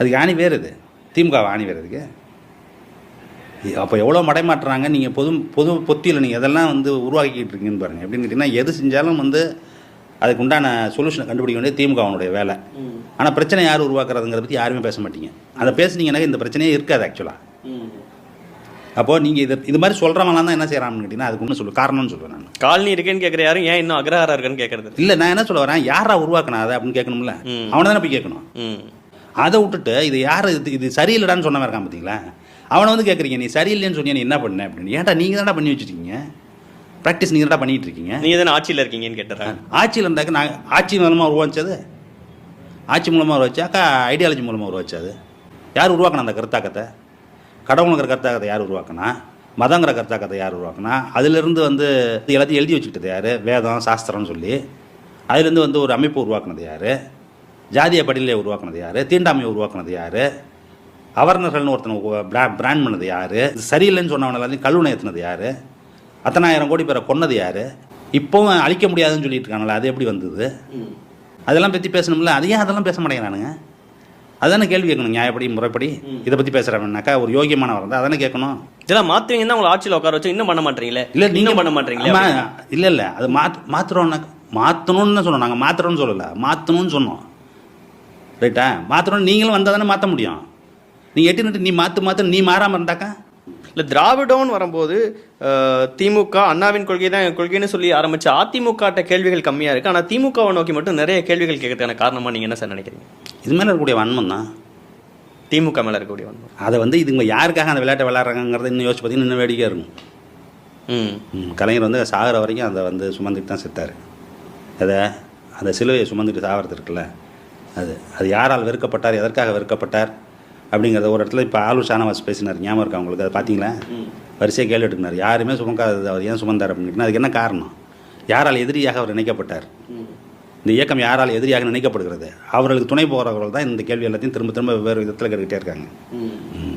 அதுக்கு ஆணி வேறு இது. திமுக ஆணி வேறு இதுக்கு. அப்போ எவ்வளோ மடைமாட்டுறாங்க நீங்கள் பொது பொது பொத்தியில் நீங்கள் எதெல்லாம் வந்து உருவாக்கிட்டு இருக்கீங்கன்னு பாருங்கள் எப்படின்னு கேட்டிங்கன்னா எது செஞ்சாலும் வந்து அதுக்கு உண்டான சொல்யூஷனை கண்டுபிடிக்க வேண்டியது திமுகவனுடைய வேலை. ஆனால் பிரச்சனை யார் உருவாக்குறதுங்கிறத பற்றி யாருமே பேச மாட்டீங்க. அதை பேசுனீங்கன்னா இந்த பிரச்சனையே இருக்காது ஆக்சுவலாக அப்போது நீங்கள் இது இது மாதிரி சொல்கிறவங்களாம் தான் என்ன செய்கிறாங்கன்னு கேட்டிங்கன்னா அதுக்கு ஒன்று சொல்லு காரணம்னு சொல்லுவேன் நான். காலனி இருக்கேன்னு கேட்குற யாரும் ஏன் இன்னும் அக்ரஹாரம் இருக்குன்னு கேட்கறது இல்லை நான் என்ன சொல்ல வரேன்? யாரா உருவாக்கினா அதை அப்படின்னு கேட்கணும்ல. அவனை தானே போய் கேட்கணும். அதை விட்டுட்டு இது யார் இது இது சரியில்லைடான்னு சொன்னவன் இருக்கான் பார்த்தீங்களா அவனை வந்து கேட்குறீங்க நீ சரியில்லைன்னு சொன்னியா நீ என்ன பண்ண? அப்படின்னு. ஏன்டா நீங்கள் தானடா பண்ணி வச்சுருக்கீங்க ப்ராக்டிஸ் நீங்கள் தானடா பண்ணிட்டு இருக்கீங்க. நீங்க தானே ஆட்சியில் இருக்கீங்கன்னு கேட்டுறாங்க ஆட்சியில் இருந்தாக்க நான் ஆட்சி மூலமாக உருவாச்சது? ஆட்சி மூலமாக உருவாச்சாக்கா ஐடியாலஜி மூலமாக உருவாச்சது? யார் உருவாக்கினா அந்த கருத்தாக்கத்தை? கடவுளுங்கிற கருத்தாக்கத்தை யார் உருவாக்கினா? மதங்கிற கருத்தாக்கத்தை யார் உருவாக்கினா? அதிலிருந்து வந்து இது எல்லாத்தையும் எழுதி வச்சுக்கிட்டது யார்? வேதம் சாஸ்திரம்னு சொல்லி. அதுலேருந்து வந்து ஒரு அமைப்பு உருவாக்குனது யார்? ஜாதிய படிநிலையை உருவாக்குனது யார்? தீண்டாமையை உருவாக்குனது யார்? அவர்னர்கள்னு ஒருத்தனை பிராண்ட் பண்ணது யார்? சரியில்லைன்னு சொன்னவன எல்லாத்தையும் கல்லுணை ஏற்றுனது யார்? அத்தனாயிரம் கோடி பேரை கொன்னது யார்? இப்போவும் அழிக்க முடியாதுன்னு சொல்லிட்டு இருக்காங்களே அது எப்படி வந்தது? அதெல்லாம் பற்றி பேசணும்ல? அது ஏன் அதெல்லாம் பேச மாட்டேங்கிறானுங்க. அதானே கேள்வி கேட்கணும் நியாயப்படி முறைப்படி? இதை பற்றி பேசுகிறவனாக்கா ஒரு யோகியமானவர் இருந்தால் அதானே கேட்கணும்? இதெல்லாம் மாத்துவீங்கன்னா உங்களை ஆட்சியில் உட்கார வச்சு இன்னும் பண்ண மாட்டீங்களே? இல்லை இன்னும் நீங்கள் பண்ண மாட்டீங்களே இல்லை இல்லை அது மாத் மாற்றுறோம்னா மாற்றணும்னு சொன்னோம் நாங்கள் மாற்றுறோம்னு சொல்லலை மாற்றணும்னு சொன்னோம். ரைட்டா மாற்றணும் நீங்களும் வந்தால் தானே மாற்ற முடியும். நீங்கள் எட்டு நீ மாற்று மாற்று நீ மாறாமல் இருந்தாக்கா? இல்லை திராவிடம்னு வரும்போது திமுக அண்ணாவின் கொள்கை தான் என் கொள்கைன்னு சொல்லி ஆரம்பிச்ச அதிமுக கேள்விகள் கம்மியா இருக்கு. ஆனா திமுகவை நோக்கி மட்டும் நிறைய கேள்விகள் கேட்கறதுக்கான காரணமா நீங்க என்ன சார் நினைக்கிறீங்க? இது மேலே இருக்கக்கூடிய வன்மம் தான். திமுக மேல இருக்கக்கூடிய வன்மம். அதை வந்து இதுங்க யாருக்காக அந்த விளையாட்டை விளையாடுறாங்கிறத இன்னும் யோசிச்சு பார்த்தீங்கன்னா இன்னும் வேடிக்கையாக இருக்கும். கலைஞர் வந்து சாகிற வரைக்கும் அதை வந்து சுமந்துட்டு தான் செத்தார். அதை அந்த சிலுவையை சுமந்துட்டு சாகிறது இருக்குல்ல? அது. அது யாரால் வெறுக்கப்பட்டார் எதற்காக வெறுக்கப்பட்டார் அப்படிங்கிறத ஒரு இடத்துல இப்போ ஆலு ஷானவாஸ் பேசினார். ஞாபகம் இருக்கா உங்களுக்கு? அதை பார்த்தீங்களா வரிசையாக கேள்வி எடுக்கினார் யாருமே சுமக்காதது அவர் ஏன் சுமந்தார் அப்படின்னு அதுக்கு என்ன காரணம்? யாரால் எதிரியாக அவர் நினைக்கப்பட்டார் இந்த இயக்கம் யாரால் எதிரியாக நினைக்கப்படுகிறது அவர்களுக்கு துணை போகிறவர்கள் தான் இந்த கேள்வி எல்லாத்தையும் திரும்ப திரும்ப வெவ்வேறு விதத்தில் கேட்டுக்கிட்டே இருக்காங்க. ம்.